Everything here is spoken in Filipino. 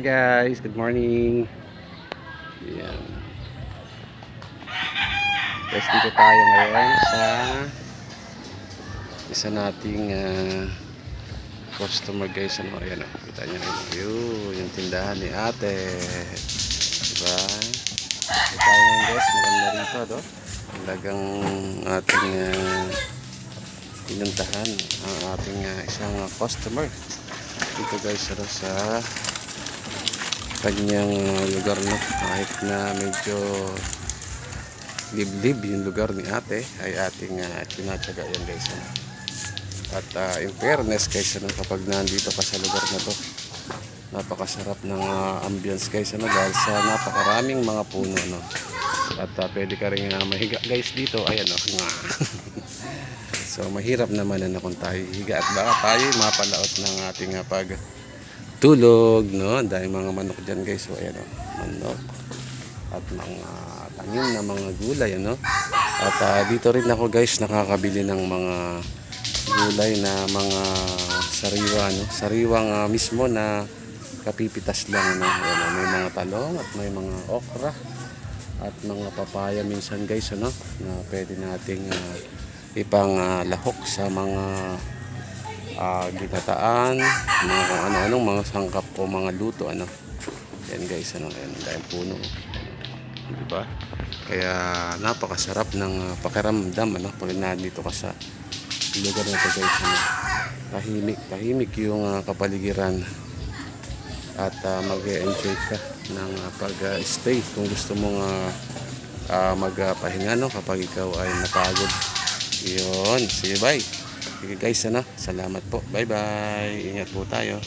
guys, good morning. Yan. Guys, dito tayo ngayon sa isa nating ah, customer guys. Ano, ayan o, kita nyo yung view, yung tindahan ni ate. Diba? Dito tayo ngayon guys, maganda rito, do. Talagang ating ah, pinuntahan ang ating ah, isang ah, customer dito guys ano, sa kanyang uh, lugar no? Kahit na medyo liblib yung lugar ni ate ay ating uh, tinatsaga yan guys ano. at uh, in fairness guys ano, kapag nandito ka sa lugar na to napakasarap ng uh, ambience guys ano, dahil sa napakaraming mga puno no? At uh, pwede ka rin uh, mahiga guys dito ayan o nga. So mahirap naman na kung tayo higa at baka tayo mapalaot ng ating uh, pag tulog, no? Dahil mga manok dyan guys, so ayan o, manok at mga tanim na mga gulay, ano? At ah, dito rin ako guys nakakabili ng mga gulay na mga sariwa, no? Sariwang ah, mismo na kapipitas lang, no? Ayan, oh, may mga talong at may mga okra at mga papaya minsan guys, ano? Na pwede nating ah, ipang ah, lahok sa mga ah, ginataan, mga kung ano-anong mga sangkap o mga luto ano. Yan guys, ano, yan dahil puno. Di ba? Kaya napakasarap ng ah, pakiramdam ano pag nandito ka sa lugar na ito guys. Ano. Tahimik, tahimik yung ah, kapaligiran at ah, mag-enjoy ka ng ah, pag-stay kung gusto mong ah, ah, magpahinga no kapag ikaw ay napagod. Yun, sige bye. Sige guys, ano, salamat po. Bye bye. Ingat po tayo.